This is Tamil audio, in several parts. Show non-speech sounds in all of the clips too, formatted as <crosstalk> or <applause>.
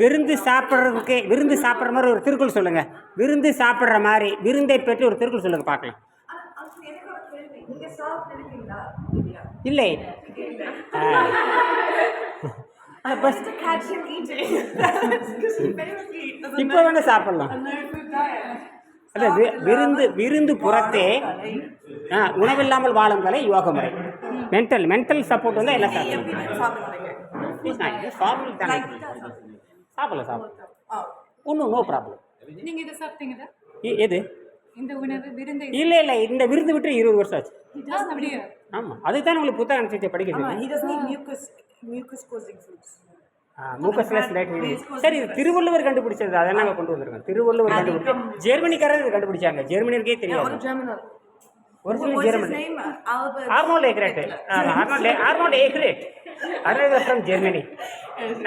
விருந்து சாப்பிட்றதுக்கு விருந்து சாப்பிட்ற மாதிரி ஒரு திருக்குறள் சொல்லுங்க. விருந்து சாப்பிட்ற மாதிரி விருந்தை பற்றி ஒரு திருக்குறள் சொல்லுங்க பார்க்கலாம். இல்லை. பஸ் <laughs> இப்போ வேணா சாப்பிடலாம். அல்ல வி- விருந்து விருந்து புறத்தே ஆ, உணவில்லாமல் வாழும் கலை யோக முறை. மென்டல் மென்டல் சப்போர்ட் வந்து எல்லாம் சாப்பிடலாம். ஃபார்மல் தானே சாப்பிடலாம் சாப்பிடலாம். ஒன்றும் நோ ப்ராப்ளம் நீங்க இதை சாப்பிட்டீங்களா எது? இந்த உணவு விருந்தை? இல்லை இல்லை இந்த விருந்து விட்டு இருபது வருஷம் ஆச்சு. அப்படியா ஆமாம் அதுக்கு தான் உங்களுக்கு புத்தகம் அனுப்பிச்சு படிக்க ஆமா, சொல்லி he doesn't eat mucus, foods. Mucusless light சரி இது திருவள்ளுவர் கண்டுபிடிச்சது அதை நாங்கள் கொண்டு வந்திருக்கோம். திருவள்ளுவர் கண்டுபிடிச்சு ஜெர்மனிக்காரர் இது கண்டுபிடிச்சாங்க. ஜெர்மனியருக்கே தெரியாது. German. ஒரு What சில was his Germany. Arnold Ehret Arnold Arnold Ehret arrived from Germany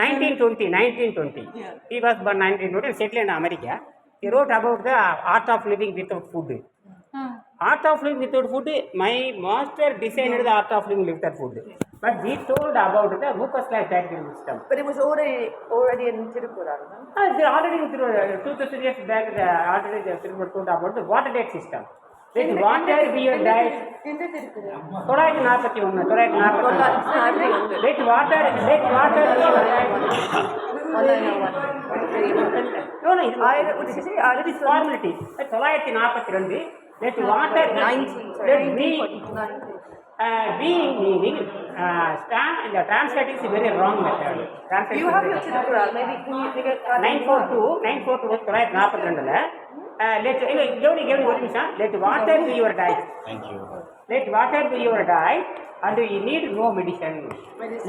nineteen twenty nineteen twenty he was per nineteen twenty settle in America he wrote about the art of living without food uh art of living without food my master designed the art of living without food. but he told about the mucus like dietary system But it was already already in Tirukural. No? uh, they already through uh, two thousand years back the already the Tirumal told about the water diet system with water be your diet எந்த திருக்குறள்? தொள்ளாயிரத்தி நாற்பத்தி ஒன்று தொள்ளாயிரத்தி நாற்பத்தி ஒன்று let water let water be your diet no no இது ஆயிரம் what did you say? ஆயிரத்தி it is formality தொள்ளாயிரத்தி நாற்பத்தி ரெண்டு let water Nineteen, sorry, let be nineteen forty. uh, being meaning uh, stand, the translating is a very wrong method. Translating You have your Tirukural. Maybe can you make it? Nine four two nine four two தொள்ளாயிரத்தி நாற்பத்தி ரெண்டில் லெட் இல்லை கவனி கவனி ஒரு நிமிஷம் let water be your diet let water be your diet and you need no medicine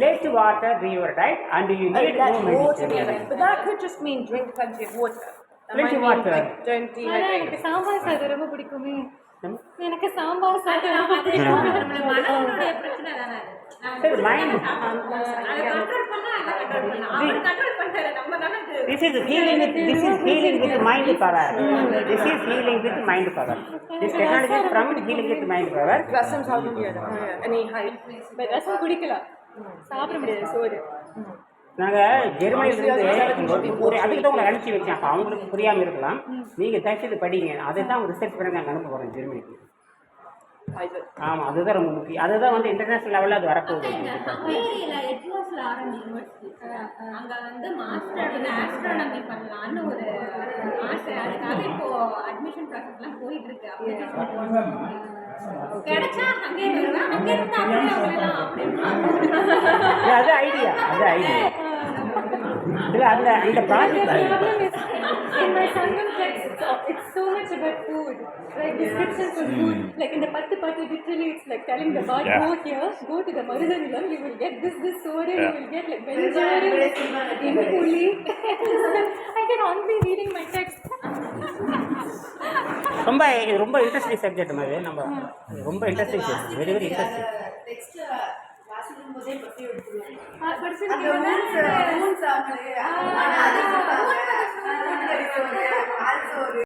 let water be your diet and you Oh, need no that's water. Medicine But that could just mean drink plenty of water. ஆனா dehydrate. எனக்கு சாம்பார் சாதம் ரொம்ப பிடிக்குமே எனக்கு சாம்பார் சாதம் ரொம்ப பிடிக்கும் மனசனுடைய பிரச்சனை தானே அது. நான் சரி மைண்ட் அதை control பண்ணா அதை control பண்ணலாம். அவர் control பண்ணிட்டாரு. நம்ம தானே இது This is healing with this is healing with mind power. This is healing with mind power. This technology is from healing with mind power. Rasam சாப்பிட Any height. பட் ரசம் குடிக்கலாம் சாப்பிட முடியாது சோறு நாங்கள் ஜெர்மனிலிருந்து ஒரு அதுக்கு தான் உங்களை அனுப்பிச்சி வச்சேன். அப்போ அவங்களுக்கு புரியாமல் இருக்கலாம். நீங்கள் தயவுசெய்து படிங்க. அதை தான் ரிசர்ச் பண்ணி நாங்கள் அனுப்ப போகிறோம் ஜெர்மனிக்கு. ஆமாம் அதுதான் ரொம்ப முக்கியம். அதுதான் வந்து இன்டர்நேஷனல் லெவலில் அது வரப்போகுது. யூனிவர்சிட்டி அங்க வந்து மாஸ்டர் வந்து ஆஸ்ட்ரானமி பண்ணலாம்னு ஒரு ஆசை. அதுக்காக இப்போ அட்மிஷன் ப்ராசஸ்லாம் போயிட்டு இருக்கு. application கிடைச்சா ஹங்கேரி வருவேன் அங்க இருந்து அப்படியே அவங்களெல்லாம் அப்படின்னு இல்ல, அது ஐடியா அது ஐடியா இல்லை அந்த project problem is in my Sangam text, it's so much about food, like descriptions of food. Like in the Pattu Pattu, literally it's like telling the boy, Yeah. go here, go to the Marudanilam, you will get this, this soda, you will get like Benjaru, Impuli. I can only reading my text. ரொம்ப ரொம்ப இன்ட்ரெஸ்டிங் சப்ஜெக்ட் மாதிரி நம்ம ரொம்ப இன்ட்ரெஸ்டிங் வெரி வெரி இன்ட்ரெஸ்டிங் ಬಡಸಿಕ್ಕೆ